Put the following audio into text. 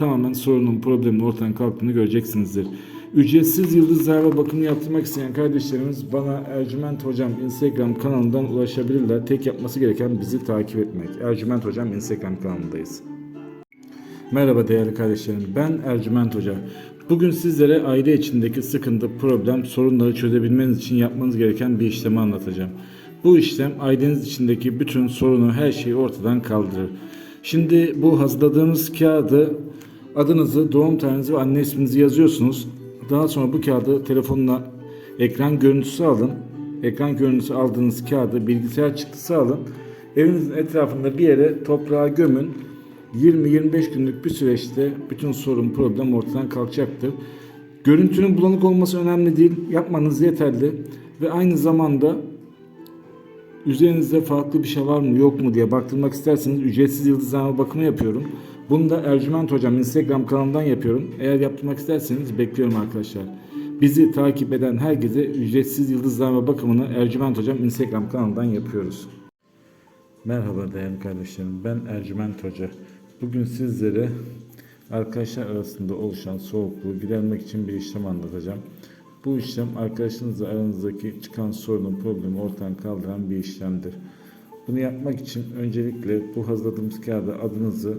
tamamen sorunun, problemin ortadan kalktığını göreceksinizdir. Ücretsiz yıldız zarfa bakımı yaptırmak isteyen kardeşlerimiz bana Ercüment Hocam Instagram kanalından ulaşabilirler. Tek yapması gereken bizi takip etmek. Ercüment Hocam Instagram kanalındayız. Merhaba değerli kardeşlerim. Ben Ercüment Hoca. Bugün sizlere aile içindeki sıkıntı, problem, sorunları çözebilmeniz için yapmanız gereken bir işlemi anlatacağım. Bu işlem aileniz içindeki bütün sorunu, her şeyi ortadan kaldırır. Şimdi bu hazırladığımız kağıdı adınızı, doğum tarihinizi ve anne isminizi yazıyorsunuz. Daha sonra bu kağıdı telefonuna ekran görüntüsü alın. Ekran görüntüsü aldığınız kağıdı bilgisayar çıktısı alın. Evinizin etrafında bir yere toprağa gömün. 20-25 günlük bir süreçte bütün sorun, problem ortadan kalkacaktır. Görüntünün bulanık olması önemli değil. Yapmanız yeterli. Ve aynı zamanda üzerinizde farklı bir şey var mı yok mu diye baktırmak isterseniz ücretsiz yıldızlama bakımı yapıyorum. Bunu da Ercüment Hocam Instagram kanalından yapıyorum. Eğer yaptırmak isterseniz bekliyorum arkadaşlar. Bizi takip eden herkese ücretsiz yıldızlama bakımını Ercüment Hocam Instagram kanalından yapıyoruz. Merhaba değerli kardeşlerim. Ben Ercüment Hoca. Bugün sizlere arkadaşlar arasında oluşan soğukluğu gidermek için bir işlem anlatacağım. Bu işlem arkadaşınızla aranızdaki çıkan sorunun problemi ortadan kaldıran bir işlemdir. Bunu yapmak için öncelikle bu hazırladığımız kağıda adınızı,